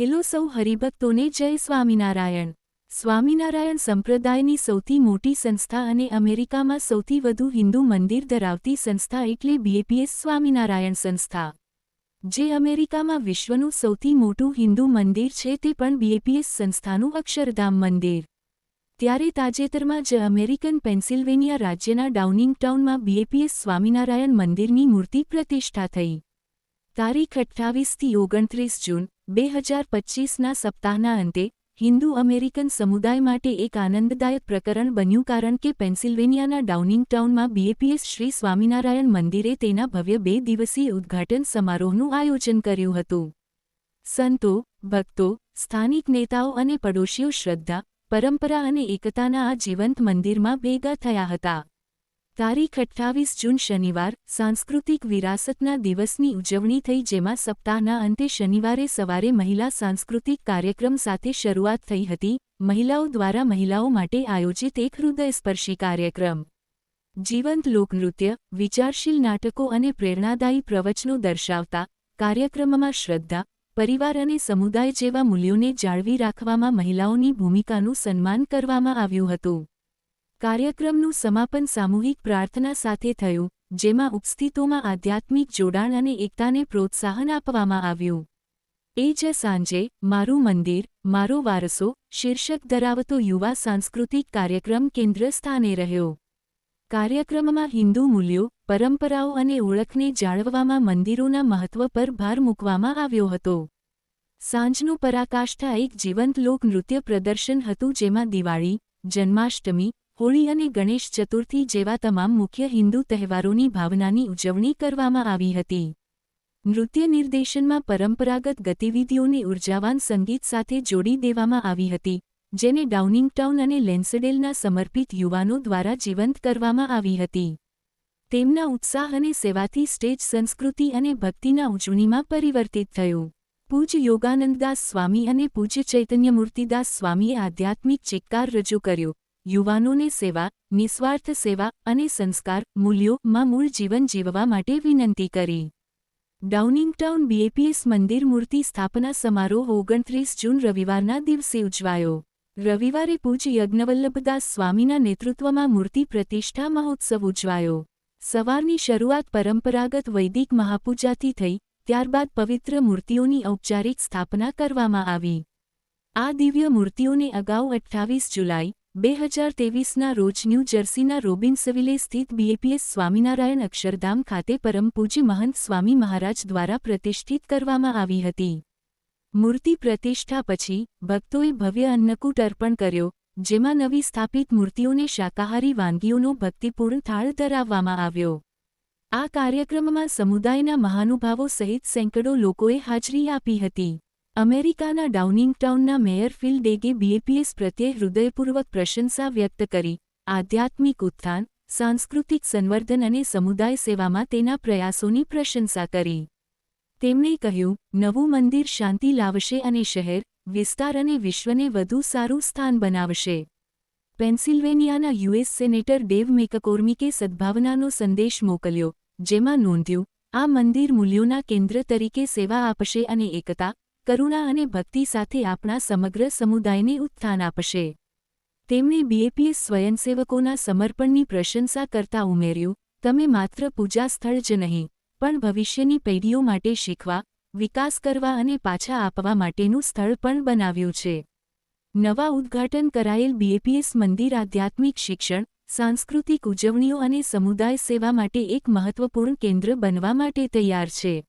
Hello સૌ હરિભક્તોને જય સ્વામિનારાયણ. સ્વામિનારાયણ સંપ્રદાયની સૌથી મોટી સંસ્થા અને અમેરિકામાં સૌથી વધુ હિન્દુ મંદિર ધરાવતી સંસ્થા એટલે બીએપીએસ સ્વામિનારાયણ સંસ્થા. જે અમેરિકામાં વિશ્વનું સૌથી મોટું હિન્દુ મંદિર છે તે પણ બીએપીએસ સંસ્થાનું અક્ષરધામ મંદિર. ત્યારે તાજેતરમાં જ અમેરિકન પેન્સિલ્વેનિયા રાજ્યના ડાઉનિંગ ટાઉનમાં બીએપીએસ સ્વામિનારાયણ મંદિરની મૂર્તિ પ્રતિષ્ઠા થઈ. તારીખ અઠ્ઠાવીસથી ઓગણત્રીસ જૂન બે હજાર પચ્ચીસના સપ્તાહના અંતે, હિન્દુ અમેરિકન સમુદાય માટે એક આનંદદાયક પ્રકરણ બન્યું કારણ કે પેન્સિલ્વેનિયાના ડાઉનિંગ ટાઉનમાં બીએપીએસ શ્રી સ્વામિનારાયણ મંદિરે તેના ભવ્ય બે દિવસીય ઉદ્ઘાટન સમારોહનું આયોજન કર્યું હતું. સંતો, ભક્તો, સ્થાનિક નેતાઓ અને પડોશીઓ શ્રદ્ધા, પરંપરા અને એકતાના આ જીવંત મંદિરમાં ભેગા થયા હતા. તારીખ અઠ્ઠાવીસ જૂન શનિવાર, સાંસ્કૃતિક વિરાસતના દિવસની ઉજવણી થઈ જેમાં સપ્તાહના અંતે શનિવારે સવારે મહિલા સાંસ્કૃતિક કાર્યક્રમ સાથે શરૂઆત થઈ હતી. મહિલાઓ દ્વારા મહિલાઓ માટે આયોજિત એક હૃદયસ્પર્શી કાર્યક્રમ. જીવંત લોકનૃત્ય, વિચારશીલ નાટકો અને પ્રેરણાદાયી પ્રવચનો દર્શાવતા કાર્યક્રમમાં શ્રદ્ધા, પરિવાર અને સમુદાય જેવા મૂલ્યોને જાળવી રાખવામાં મહિલાઓની ભૂમિકાનું સન્માન કરવામાં આવ્યું હતું. કાર્યક્રમનું સમાપન સામૂહિક પ્રાર્થના સાથે થયું, જેમાં ઉપસ્થિતોમાં આધ્યાત્મિક જોડાણ અને એકતાને પ્રોત્સાહન આપવામાં આવ્યું. એ જ સાંજે, મારું મંદિર, મારો વારસો, શીર્ષક ધરાવતો યુવા સાંસ્કૃતિક કાર્યક્રમ કેન્દ્ર સ્થાને રહ્યો. કાર્યક્રમમાં હિન્દુ મૂલ્યો, પરંપરાઓ અને ઓળખને જાળવવામાં મંદિરોના મહત્વ પર ભાર મૂકવામાં આવ્યો હતો. સાંજનું પરાકાષ્ઠા એક જીવંત લોક નૃત્ય પ્રદર્શન હતું જેમાં દિવાળી, જન્માષ્ટમી હોળી અને ગણેશ ચતુર્થી જેવા તમામ મુખ્ય હિન્દુ તહેવારોની ભાવનાની ઉજવણી કરવામાં આવી હતી. નૃત્ય નિર્દેશનમાં પરંપરાગત ગતિવિધિઓને ઉર્જાવાન સંગીત સાથે જોડી દેવામાં આવી હતી, જેને ડાઉનિંગ ટાઉન અને લેન્સડેલના સમર્પિત યુવાનો દ્વારા જીવંત કરવામાં આવી હતી. તેમના ઉત્સાહ અને સેવાથી સ્ટેજ સંસ્કૃતિ અને ભક્તિના ઉજવણીમાં પરિવર્તિત થયું. પૂજ યોગાનંદદાસ સ્વામી અને પૂજ્ય ચૈતન્યમૂર્તિદાસ સ્વામીએ આધ્યાત્મિક ચિક્કાર રજૂ કર્યો. યુવાનોને સેવા, નિસ્વાર્થ સેવા અને સંસ્કાર મૂલ્યોમાં મૂળ જીવન જીવવા માટે વિનંતી કરી. ડાઉનિંગટાઉન બીએપીએસ મંદિર મૂર્તિ સ્થાપના સમારોહ ઓગણત્રીસ જૂન રવિવારના દિવસે ઉજવાયો. રવિવારે પૂજ યજ્ઞવલ્લભદાસ સ્વામીના નેતૃત્વમાં મૂર્તિ પ્રતિષ્ઠા મહોત્સવ ઉજવાયો. સવારની શરૂઆત પરંપરાગત વૈદિક મહાપૂજાથી થઈ, ત્યારબાદ પવિત્ર મૂર્તિઓની ઔપચારિક સ્થાપના કરવામાં આવી. આ દિવ્ય મૂર્તિઓને અગાઉ અઠ્ઠાવીસ જુલાઈ બે હજાર તેવીસના રોજ ન્યૂ જર્સીના રોબિન્સવિલે સ્થિત બીએપીએસ સ્વામિનારાયણ અક્ષરધામ ખાતે પરમ પૂજ્ય મહંત સ્વામી મહારાજ દ્વારા પ્રતિષ્ઠિત કરવામાં આવી હતી. મૂર્તિ પ્રતિષ્ઠા પછી ભક્તોએ ભવ્ય અન્નકૂટ અર્પણ કર્યો, જેમાં નવી સ્થાપિત મૂર્તિઓને શાકાહારી વાનગીઓનો ભક્તિપૂર્ણ થાળ ધરાવવામાં આવ્યો. આ કાર્યક્રમમાં સમુદાયના મહાનુભાવો સહિત સેંકડો લોકોએ હાજરી આપી હતી. અમેરિકાના ડાઉનિંગટાઉનના મેયર ફિલ ડેગે બીએપીએસ પ્રત્યે હૃદયપૂર્વક પ્રશંસા વ્યક્ત કરી. આધ્યાત્મિક ઉત્થાન, સાંસ્કૃતિક સંવર્ધન અને સમુદાય સેવામાં તેના પ્રયાસોની પ્રશંસા કરી. તેમણે કહ્યું, નવું મંદિર શાંતિ લાવશે અને શહેર, વિસ્તાર અને વિશ્વને વધુ સારું સ્થાન બનાવશે. પેન્સિલ્વેનિયાના યુએસ સેનેટર ડેવ મેકકોર્મિકે સદ્ભાવનાનો સંદેશ મોકલ્યો, જેમાં નોંધ્યું, આ મંદિર મૂલ્યોના કેન્દ્ર તરીકે સેવા આપશે અને એકતા કરુણા અને ભક્તિ સાથે આપણા સમગ્ર સમુદાયને ઉત્થાન આપશે. તેમણે બીએપીએસ સ્વયંસેવકોના સમર્પણની પ્રશંસા કરતા ઉમેર્યું, તમે માત્ર પૂજા સ્થળ જ નહીં, પણ ભવિષ્યની પેઢીઓ માટે શીખવા, વિકાસ કરવા અને પાછા આપવા માટેનું સ્થળ પણ બનાવ્યું છે. નવા ઉદ્ઘાટન કરાયેલ બીએપીએસ મંદિર આધ્યાત્મિક શિક્ષણ, સાંસ્કૃતિક ઉજવણીઓ અને સમુદાય સેવા માટે એક મહત્વપૂર્ણ કેન્દ્ર બનવા માટે તૈયાર છે.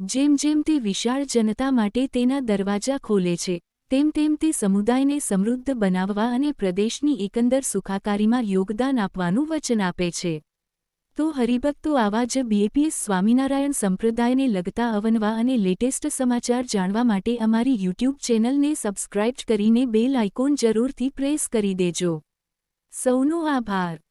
જેમ જેમ તે વિશાળ જનતા માટે તેના દરવાજા ખોલે છે, તેમ તેમ તે સમુદાયને સમૃદ્ધ બનાવવા અને પ્રદેશની એકંદર સુખાકારીમાં યોગદાન આપવાનું વચન આપે છે. તો હરિભક્તો, આવા જ બીએપીએસ સ્વામિનારાયણ સંપ્રદાયને લગતા અવનવા અને લેટેસ્ટ સમાચાર જાણવા માટે અમારી યુટ્યુબ ચેનલને સબસ્ક્રાઇબ કરીને બેલ આઇકોન જરૂરથી પ્રેસ કરી દેજો. સૌનો આભાર.